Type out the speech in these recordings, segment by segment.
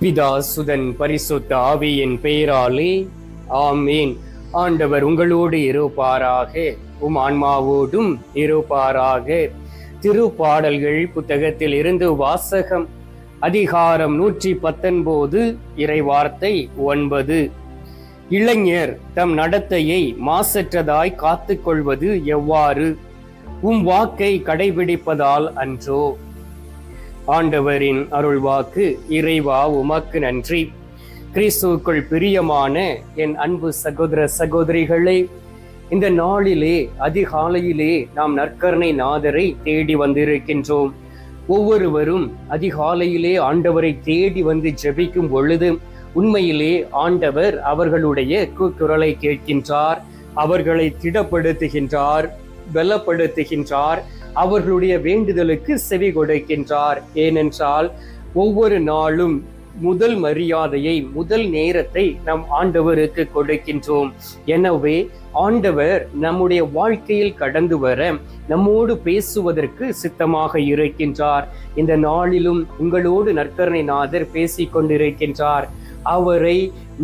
பிதா சுதன் பரிசுத்த ஆவியின் பெயராலே ஆமீன். ஆண்டவர் உங்களோடு இருப்பாராக உம் ஆன்மாவோடும் இருப்பாராக. திருப்பாடல்கள் புத்தகத்தில் இருந்து வாசகம் அதிகாரம் நூற்றி பத்தொன்பது இறைவார்த்தை ஒன்பது. இளைஞர் தம் நடத்தையை மாசற்றதாய் காத்துக்கொள்வது எவ்வாறு? உம் வாக்கை கடைபிடிப்பதால் அன்றோ. ஆண்டவரின் அருள்வாக்கு இறைவா உமக்கு நன்றி. கிறிஸ்துவுக்குள் பிரியமான என் அன்பு சகோதர சகோதரிகளே இந்த நாளிலே அதிகாலையிலே நாம் நற்கருணை நாதரை தேடி வந்திருக்கின்றோம். ஒவ்வொருவரும் அதிகாலையிலே ஆண்டவரை தேடி வந்து ஜெபிக்கும் பொழுது உண்மையிலே ஆண்டவர் அவர்களுடைய கூக்குரலை கேட்கின்றார் அவர்களை திடப்படுத்துகின்றார் பலப்படுத்துகின்றார் அவர்களுடைய வேண்டுதலுக்கு செவி கொடுக்கின்றார். ஏனென்றால் ஒவ்வொரு நாளும் முதல் மரியாதையை முதல் நேரத்தை நம் ஆண்டவருக்கு கொடுக்கின்றோம். எனவே ஆண்டவர் நம்முடைய வாழ்க்கையில் கடந்து வர நம்மோடு பேசுவதற்கு சித்தமாக இருக்கின்றார். இந்த நாளிலும் உங்களோடு நற்கரணை நாதர் பேசிக் கொண்டிருக்கின்றார். அவரை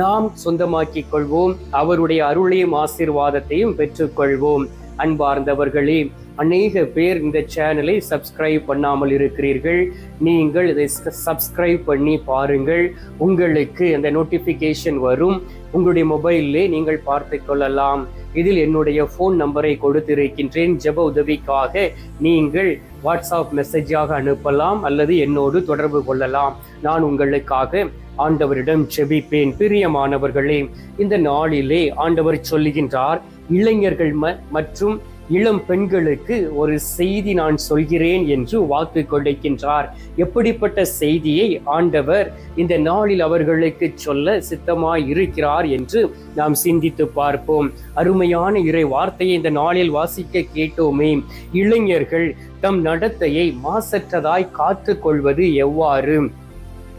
நாம் சொந்தமாக்கிக் கொள்வோம். அவருடைய அருளையும் ஆசீர்வாதத்தையும் பெற்றுக்கொள்வோம் அன்பார்ந்தவர்களே அநேக பேர் இந்த சேனலை சப்ஸ்கிரைப் பண்ணாமல் இருக்கிறீர்கள். நீங்கள் இதை சப்ஸ்கிரைப் பண்ணி பாருங்கள். உங்களுக்கு அந்த நோட்டிஃபிகேஷன் வரும். உங்களுடைய மொபைலிலே நீங்கள் பார்த்து கொள்ளலாம். இதில் என்னுடைய ஃபோன் நம்பரை கொடுத்திருக்கின்றேன். ஜெப உதவிக்காக நீங்கள் வாட்ஸ்அப் மெசேஜாக அனுப்பலாம் அல்லது என்னோடு தொடர்பு கொள்ளலாம். நான் உங்களுக்காக ஆண்டவரிடம் ஜெபிப்பேன். பிரியமானவர்களே இந்த நாளிலே ஆண்டவர் சொல்லுகின்றார் இளைஞர்கள் மற்றும் இளம் பெண்களுக்கு ஒரு செய்தி நான் சொல்கிறேன் என்று வாக்கு கொடுக்கின்றார். எப்படிப்பட்ட செய்தியை ஆண்டவர் இந்த நாளில் அவர்களுக்கு சொல்ல சித்தமாய் இருக்கிறார் என்று நாம் சிந்தித்து பார்ப்போம். அருமையான இறை வார்த்தையை இந்த நாளில் வாசிக்க கேட்டோமே. இளைஞர்கள் தம் நடத்தையை மாசற்றதாய் காத்து கொள்வது எவ்வாறு?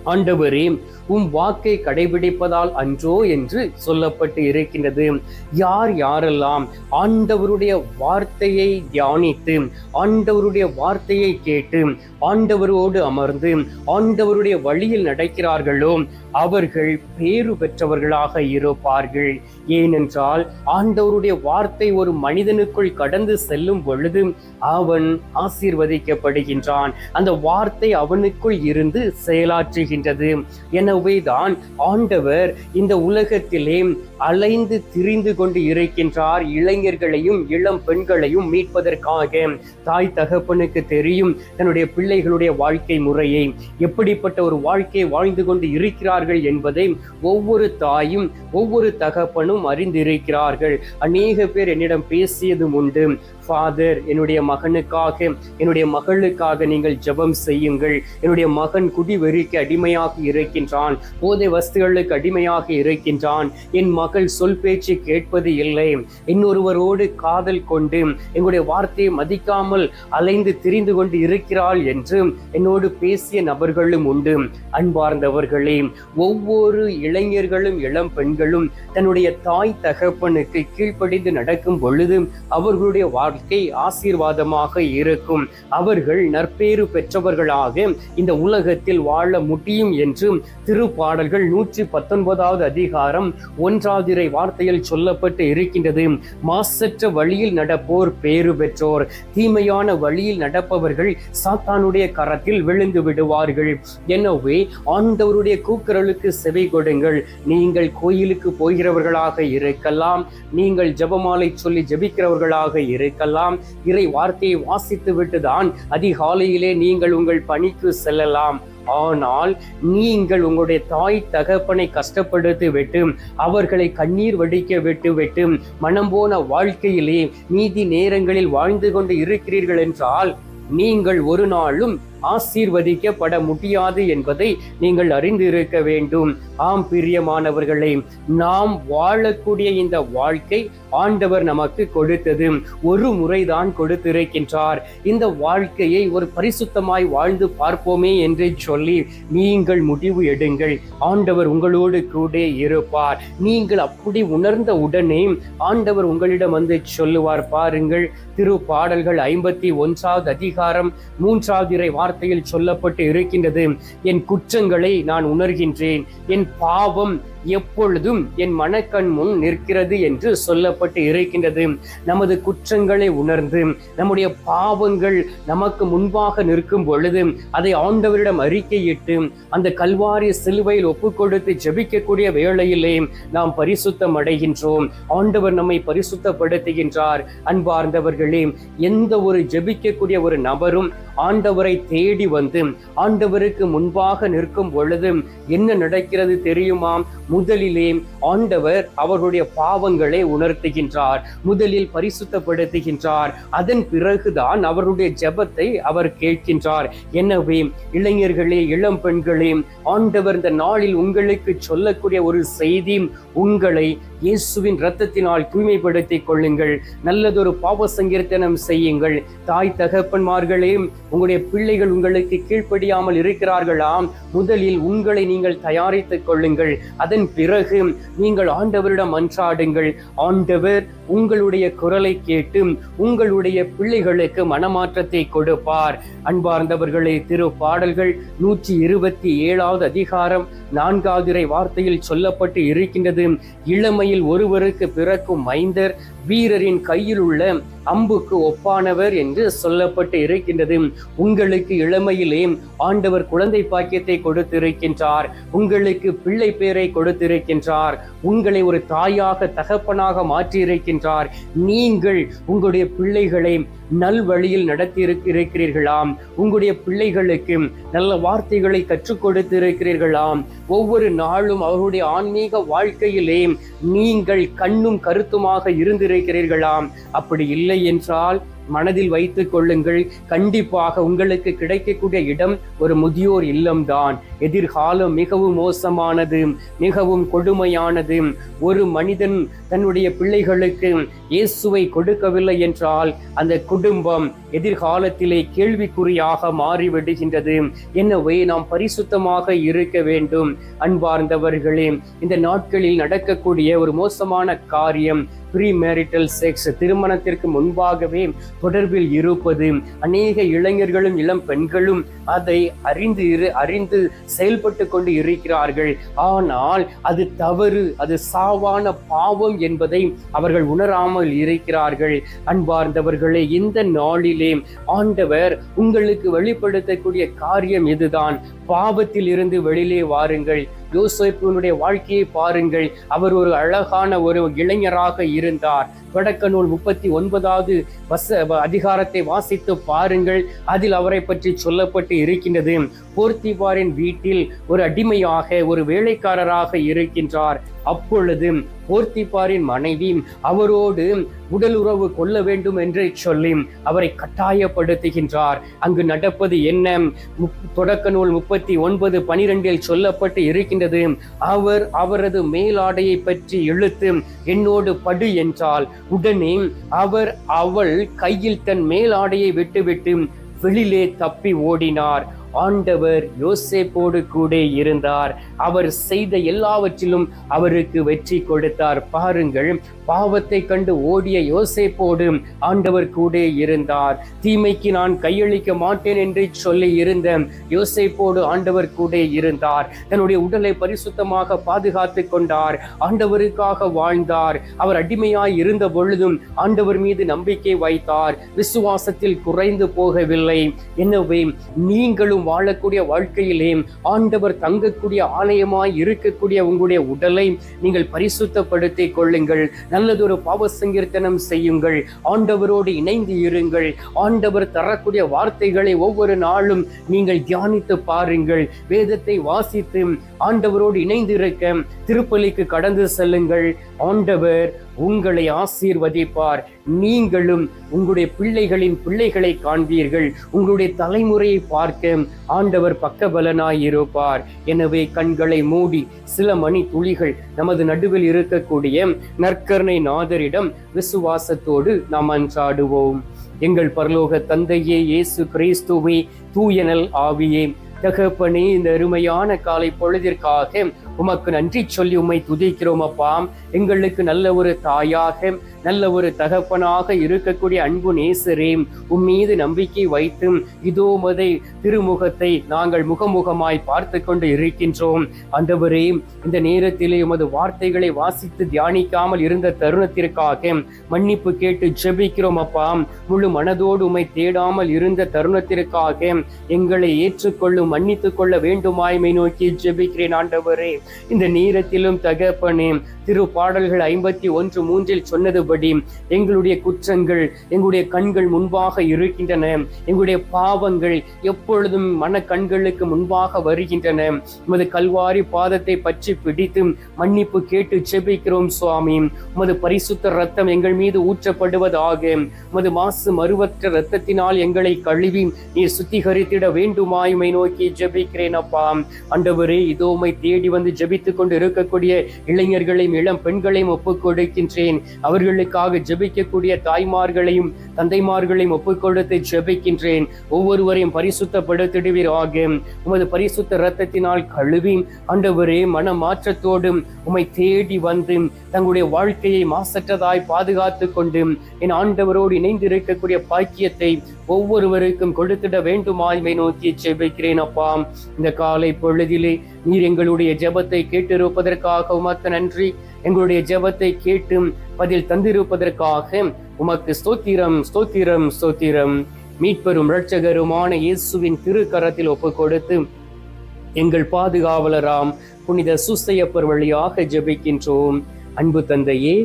ஆண்டவரே உம் வாக்கை கடைபிடிப்பதால் அன்றோ என்று சொல்லப்பட்டு இருக்கின்றது. யார் யாரெல்லாம் ஆண்டவருடைய வார்த்தையை தியானித்து ஆண்டவருடைய வார்த்தையை கேட்டு ஆண்டவரோடு அமர்ந்து ஆண்டவருடைய வழியில் நடக்கிறார்களோ அவர்கள் பேறு பெற்றவர்களாக இருப்பார்கள். ஏனென்றால் ஆண்டவருடைய வார்த்தை ஒரு மனிதனுக்குள் கடந்து செல்லும் பொழுது அவன் ஆசீர்வதிக்கப்படுகின்றான். அந்த வார்த்தை அவனுக்குள் இருந்து செயலாற்றுகின்றது. எனவேதான் ஆண்டவர் இந்த உலகத்திலே அலைந்து திரிந்து கொண்டு இருக்கின்றார். இளைஞர்களையும் இளம் பெண்களையும் மீட்பதற்காக. தாய் தகப்பனுக்கு தெரியும் தன்னுடைய பிள்ளைகளுடைய வாழ்க்கை முறையை. எப்படிப்பட்ட ஒரு வாழ்க்கை வாழ்ந்து கொண்டு இருக்கிறார்கள் என்பதை ஒவ்வொரு தாயும் ஒவ்வொரு தகப்பனும் அறிந்திருக்கிறார்கள். அநேக பேர் என்னிடம் பேசியதும் உண்டு. ஃபாதர் என்னுடைய மகனுக்காக என்னுடைய மகளுக்காக நீங்கள் ஜபம் செய்யுங்கள். என்னுடைய மகன் குடிவெறிக்கு அடிமையாக இருக்கின்றான். போதை வஸ்துகளுக்கு அடிமையாக இருக்கின்றான். என் மகள் சொல் பேச்சு கேட்பது இல்லை. இன்னொருவரோடு காதல் கொண்டு எங்களுடைய வார்த்தையை மதிக்காமல் அலைந்து திரிந்து கொண்டு இருக்கிறாள் என்று என்னோடு பேசிய நபர்களும் உண்டு. அன்பார்ந்தவர்களே ஒவ்வொரு இளைஞர்களும் இளம் பெண்களும் தன்னுடைய தாய் தகப்பனுக்கு கீழ்ப்படிந்து நடக்கும் பொழுது அவர்களுடைய வாழ்க்கை ஆசீர்வாதமாக இருக்கும். அவர்கள் நற்பேறு பெற்றவர்களாக இந்த உலகத்தில் வாழ முடியும் என்று திருப்பாடல்கள் நூற்றி பத்தொன்பதாவது அதிகாரம் ஒன்றாதிரை வார்த்தையில் சொல்லப்பட்டு இருக்கின்றது. மாசற்ற வழியில் நடப்போர் பேறு பெற்றோர். தீமையான வழியில் நடப்பவர்கள் சாத்தானுடைய கரத்தில் விழுந்து விடுவார்கள். எனவே ஆண்டவருடைய கூக்குரலுக்கு செவி கொடுங்கள். நீங்கள் கோயிலுக்கு போகிறவர்களாக இருக்கலாம். நீங்கள் ஜெபமாலை சொல்லி ஜபிக்கிறவர்களாக இருக்கலாம். இறை வார்த்தையை வாசித்து விட்டுதான் அதிகாலையிலே நீங்கள் உங்கள் பணிக்கு செல்லலாம். ஆனால் நீங்கள் உங்களுடைய தாய் தகப்பனை கஷ்டப்படுத்தி விட்டு அவர்களை கண்ணீர் வடிக்க விட்டு விட்டு மனம் போன வாழ்க்கையிலே மீதி நேரங்களில் வாழ்ந்து கொண்டு இருக்கிறீர்கள் என்றால் நீங்கள் ஒரு நாளும் ஆசீர்வதிக்கப்பட முடியாது என்பதை நீங்கள் அறிந்திருக்க வேண்டும். ஆம் பிரியமானவர்களே நாம் வாழக்கூடிய இந்த வாழ்க்கை ஆண்டவர் நமக்கு கொடுத்தது. ஒரு முறைதான் கொடுத்திருக்கின்றார். இந்த வாழ்க்கையை ஒரு பரிசுத்தமாய் வாழ்ந்து பார்ப்போமே என்று சொல்லி நீங்கள் முடிவு எடுங்கள். ஆண்டவர் உங்களோடு கூட இருப்பார். நீங்கள் அப்படி உணர்ந்த உடனே ஆண்டவர் உங்களிடம் வந்து சொல்லுவார். பாருங்கள் திருப்பாடல்கள் ஐம்பத்தி ஒன்றாவது அதிகாரம் மூன்றாவது இறை வார்த்தையில் சொல்லப்பட்டு இருக்கின்றது. என் குற்றங்களை நான் உணர்கின்றேன். என் பாவம் எப்பொழுதும் என் மனக்கண் முன் நிற்கிறது என்று சொல்லப்பட்டு இருக்கின்றது. நமது குற்றங்களை உணர்ந்து நம்முடைய பாவங்கள் நமக்கு முன்பாக நிற்கும் பொழுது அதை ஆண்டவரிடம் அறிக்கையிட்டு அந்த கல்வாரி சிலுவையில் ஒப்புக்கொடுத்து ஜபிக்கக்கூடிய ஜெபிக்கக்கூடிய வேளையிலே நாம் பரிசுத்தம் அடைகின்றோம் ஆண்டவர் நம்மை பரிசுத்தப்படுத்துகின்றார். அன்பார்ந்தவர்களே எந்த ஒரு ஜெபிக்கக்கூடிய ஒரு நபரும் ஆண்டவரை தேடி வந்து ஆண்டவருக்கு முன்பாக நிற்கும் பொழுது என்ன நடக்கிறது தெரியுமா? முதலிலே ஆண்டவர் அவர்களுடைய பாவங்களை உணர்த்துகின்றார் முதலில் பரிசுத்தப்படுத்துகின்றார். அதன் பிறகுதான் அவருடைய ஜெபத்தை அவர் கேட்கின்றார். எனவே இளைஞர்களே இளம் பெண்களே ஆண்டவர் இந்த நாளில் உங்களுக்கு சொல்லக்கூடிய ஒரு செய்தி உங்களை இயேசுவின் இரத்தத்தினால் தூய்மைப்படுத்திக் கொள்ளுங்கள். நல்லதொரு பாவ சங்கீர்த்தனம் செய்யுங்கள். தாய் தகப்பன்மார்களே உங்களுடைய பிள்ளைகள் உங்களுக்கு கீழ்ப்படியாமல் இருக்கிறார்களாம். முதலில் உங்களை நீங்கள் தயாரித்துக் கொள்ளுங்கள். அதன் பிறகு நீங்கள் ஆண்டவரிடம் அன்றாடுங்கள் ஆண்டவர் உங்களுடைய குரலை கேட்டு உங்களுடைய பிள்ளைகளுக்கு மனமாற்றத்தை கொடுப்பார். அன்பார்ந்தவர்களே திரு பாடல்கள் நூற்றி இருபத்தி ஏழாவது அதிகாரம் நான்காவது வார்த்தையில் சொல்லப்பட்டு இருக்கின்றது. இளமையில் ஒருவருக்கு பிறக்கும் மைந்தர் வீரரின் கையில் உள்ள அம்புக்கு ஒப்பானவர் என்று சொல்லப்பட்டு இருக்கின்றது. உங்களுக்கு இளமையிலே ஆண்டவர் குழந்தை பாக்கியத்தை கொடுத்திருக்கின்றார். உங்களுக்கு பிள்ளை பேரை கொடுத்திருக்கின்றார். உங்களை ஒரு தாயாக தகப்பனாக மாற்றியிருக்கின்றார். நீங்கள் உங்களுடைய பிள்ளைகளை நல் வழியில் நடத்தி இருக்கிறீர்களாம். உங்களுடைய பிள்ளைகளுக்கு நல்ல வார்த்தைகளை கற்றுக் கொடுத்திருக்கிறீர்களாம். ஒவ்வொரு நாளும் அவருடைய ஆன்மீக வாழ்க்கையிலே நீங்கள் கண்ணும் கருத்துமாக இருந்திருக்கிறீர்களாம். அப்படி இல்லை என்றால் மனதில் வைத்துக் கொள்ளுங்கள். கண்டிப்பாக உங்களுக்கு கிடைக்கக்கூடிய இடம் ஒரு முதியோர் இல்லம்தான். எதிர்காலம் மிகவும் மோசமானது மிகவும் கொடுமையானது. ஒரு மனிதன் தன்னுடைய பிள்ளைகளுக்கு இயேசுவை கொடுக்கவில்லை என்றால் அந்த குடும்பம் எதிர்காலத்திலே கேள்விக்குறியாக மாறிவிடுகின்றது. என்னவே நாம் பரிசுத்தமாக இருக்க வேண்டும். அன்பார்ந்தவர்களே இந்த நாட்களில் நடக்கக்கூடிய ஒரு மோசமான காரியம் ப்ரீ மேரிட்டல் செக்ஸ் திருமணத்திற்கு முன்பாகவே தொடர்பில் இருப்பது. அநேக இளைஞர்களும் இளம் பெண்களும் அதை அறிந்து இரு அறிந்து செயல்பட்டு கொண்டு இருக்கிறார்கள். ஆனால் அது தவறு அது சாவான பாவம் என்பதை அவர்கள் உணராமல் இருக்கிறார்கள். அன்பார்ந்தவர்களே இந்த நாளிலே ஆண்டவர் உங்களுக்கு வெளிப்படுத்தக்கூடிய காரியம் இதுதான். பாவத்தில் இருந்து வெளியிலே வாருங்கள். யோசேப்பினுடைய வாழ்க்கையை பாருங்கள். அவர் ஒரு அழகான ஒரு இளைஞராக இருந்தார். தொடக்க நூல் முப்பத்தி ஒன்பதாவது வச அதிகாரத்தை வாசித்து பாருங்கள். அதில் அவரை பற்றி சொல்லப்பட்டு இருக்கின்றது. போர்த்திபாரின் வீட்டில் ஒரு அடிமையாக ஒரு வேலைக்காரராக இருக்கின்றார். அப்பொழுது போர்த்திபாரின் மனைவி அவரோடு உடல் உறவு கொள்ள வேண்டும் என்று சொல்லி அவரை கட்டாயப்படுத்துகின்றார். அங்கு நடப்பது என்ன? தொடக்க நூல் முப்பத்தி ஒன்பது பனிரெண்டில் சொல்லப்பட்டு இருக்கின்றது அவர் அவரது மேலாடையை பற்றி இழுத்து என்னோடு படு என்றால் உடனே அவர் அவள் கையில் தன் மேலாடையை விட்டுவிட்டு வெளியிலே தப்பி ஓடினார். ஆண்டவர் யோசேப்போடு கூட இருந்தார். அவர் செய்த எல்லாவற்றிலும் அவருக்கு வெற்றி கொடுத்தார். பாருங்கள் பாவத்தை கண்டு ஓடிய யோசேப்போடு ஆண்டவர் கூட இருந்தார். தீமைக்கு நான் கையளிக்க மாட்டேன் என்று சொல்லி இருந்த யோசேப்போடு ஆண்டவர் கூட இருந்தார். தன்னுடைய உடலை பரிசுத்தமாக பாதுகாத்து கொண்டார். ஆண்டவருக்காக வாழ்ந்தார். அவர் அடிமையாய் இருந்த பொழுதும் ஆண்டவர் மீது நம்பிக்கை வைத்தார். விசுவாசத்தில் குறைந்து போகவில்லை. எனவே நீங்களும் வாழக்கூடிய வாழ்க்கையிலே ஆண்டவர் தங்கக்கூடிய ஆலயமாய் இருக்கக்கூடிய உங்களுடைய உடலை நீங்கள் பரிசுத்தப்படுத்திக் கொள்ளுங்கள். நல்லதொரு பாவ சங்கீர்த்தனம் செய்யுங்கள். ஆண்டவரோடு இணைந்து இருங்கள். ஆண்டவர் தரக்கூடிய வார்த்தைகளை ஒவ்வொரு நாளும் நீங்கள் தியானித்து பாருங்கள். வேதத்தை வாசித்து ஆண்டவரோடு இணைந்து இருக்க திருப்பலிக்கு கடந்து செல்லுங்கள். ஆண்டவர் உங்களை ஆசீர்வதிப்பார். நீங்களும் உங்களுடைய பிள்ளைகளின் பிள்ளைகளை காண்பீர்கள். உங்களுடைய தலைமுறையை பார்க்க ஆண்டவர் பக்கபலனாய் இருப்பார். எனவே கண்களை மூடி சில மணி துளிகள் நமது நடுவில் இருக்கக்கூடிய நற்கருணை நாதரிடம் விசுவாசத்தோடு நாம் அன்றாடுவோம். எங்கள் பரலோக தந்தையே இயேசு கிறிஸ்துவே தூயனல் ஆவியே தகப்பனே இந்த அருமையான காலை பொழுதிற்காக உமக்கு நன்றி சொல்லி உம்மை துதிக்கிறோம் அப்பா. எங்களுக்கு நல்ல ஒரு தாயாக நல்ல ஒரு தகப்பனாக இருக்கக்கூடிய அன்பு நேசரே உம் மீது நம்பிக்கை வைத்து இதோ மதை திருமுகத்தை நாங்கள் முகமுகமாய் பார்த்து கொண்டு இருக்கின்றோம். அந்தவரே இந்த நேரத்திலே உமது வார்த்தைகளை வாசித்து தியானிக்காமல் இருந்த தருணத்திற்காக மன்னிப்பு கேட்டு ஜெபிக்கிறோம் அப்பா. முழு மனதோடு உமை தேடாமல் இருந்த தருணத்திற்காக எங்களை ஏற்றுக்கொள்ளும் மன்னித்துக் கொள்ள வேண்டுமாய்மை நோக்கி ஜெபிக்கிறேன் ஆண்டவரே. இந்த நேரத்திலும் தகப்பனே திரு பாடல்கள் ஐம்பத்தி ஒன்று மூன்றில் சொன்னது சொன்னதுபடி எங்களுடைய குற்றங்கள் எங்களுடைய கண்கள் முன்பாக இருக்கின்றன. எங்களுடைய பாவங்கள் எப்பொழுதும் மன கண்களுக்கு முன்பாக வருகின்றன. உமது கல்வாரி பாதத்தை பற்றி பிடித்து மன்னிப்பு கேட்டு செபிக்கிறோம் சுவாமி. உமது பரிசுத்த ரத்தம் எங்கள் மீது ஊற்றப்படுவதாக. உமது மாசு மறுவற்ற ரத்தத்தினால் எங்களை கழுவி நீர் சுத்திகரித்திட வேண்டுமாய்மை நோக்கி ஜெபிக்கிறேன் அப்பா. அண்டவரே இதோ உமை தேடி வந்து ஜெபித்துக் கொண்டு இருக்கக்கூடிய இளைஞர்களையும் இளம் பெண்களையும் ஒப்புக் கொடுக்கின்றேன். அவர்கள் அவர்களுக்காக ஜெபிக்கக்கூடிய தாய்மார்களையும் தந்தைமார்களையும் ஒப்புக்கொடுத்து ஜெபிக்கின்றேன். ஒவ்வொருவரையும் பரிசுத்தப்படுத்திடுவீராக. உமது பரிசுத்த இரத்தத்தினால் கழுவி ஆண்டவரே மன மாற்றத்தோடும் உம்மை தேடி வந்து தங்களுடைய வாழ்க்கையை மாசற்றதாய் பாதுகாத்து கொண்டு என் ஆண்டவரோடு இணைந்து இருக்கக்கூடிய பாக்கியத்தை ஒவ்வொருவருக்கும் கொடுத்திட வேண்டுமாய்மை நோக்கி ஜெபிக்கிறேன் அப்பா. இந்த காலை பொழுதிலே நீர் எங்களுடைய ஜெபத்தை கேட்டிருப்பதற்காக உமக்கு நன்றி. எங்களுடைய ஜெபத்தை கேட்டும் பதில் தந்திருப்பதற்காக உமக்கு ஸ்தோத்திரம் ஸ்தோத்திரம் ஸ்தோத்திரம். மீட்பெரும் இரட்சகருமான இயேசுவின் திருக்கரத்தில் ஒப்பு கொடுத்து எங்கள் பாதுகாவலராம் புனித சுசையப்பர் வழியாக ஜெபிக்கின்றோம். அன்பு தந்தையே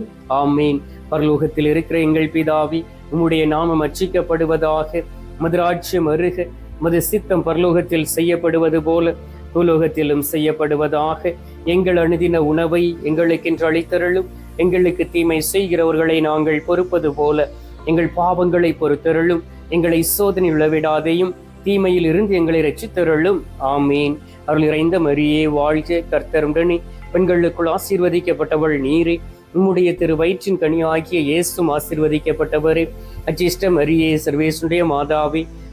ஆமேன். பரலோகத்தில் இருக்கிற எங்கள் பிதாவி உம்முடைய நாமம் அர்ச்சிக்கப்படுவதாக மதுராட்சியம் அருக மது சித்தம் பரலோகத்தில் செய்யப்படுவது போல பூலோகத்திலும் செய்யப்படுவதாக. எங்கள் அணுதின உணவை எங்களுக்கென்று அளித்தருளும். எங்களுக்கு தீமை செய்கிறவர்களை நாங்கள் பொறுப்பது போல. எங்கள் பாவங்களை பொறுத்தருளும். எங்களை சோதனை உளவிடாதையும் தீமையில் இருந்து எங்களை ரச்சித்தருளும் ஆமீன். அருள் இறைந்த மரியே வாழ்க கர்த்தருடனே பெண்களுக்குள் ஆசீர்வதிக்கப்பட்டவள் நீரே. உம்முடைய திரு வயிற்றின் கனி ஆகிய இயேசும் ஆசீர்வதிக்கப்பட்டவரே. அச்சிஷ்டம் மரியே சர்வேசுடைய மாதாவே.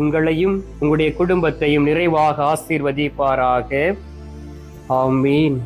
உங்களையும் உங்களுடைய குடும்பத்தையும் நிறைவாக ஆசீர்வதிப்பாராக. ஆமீன்.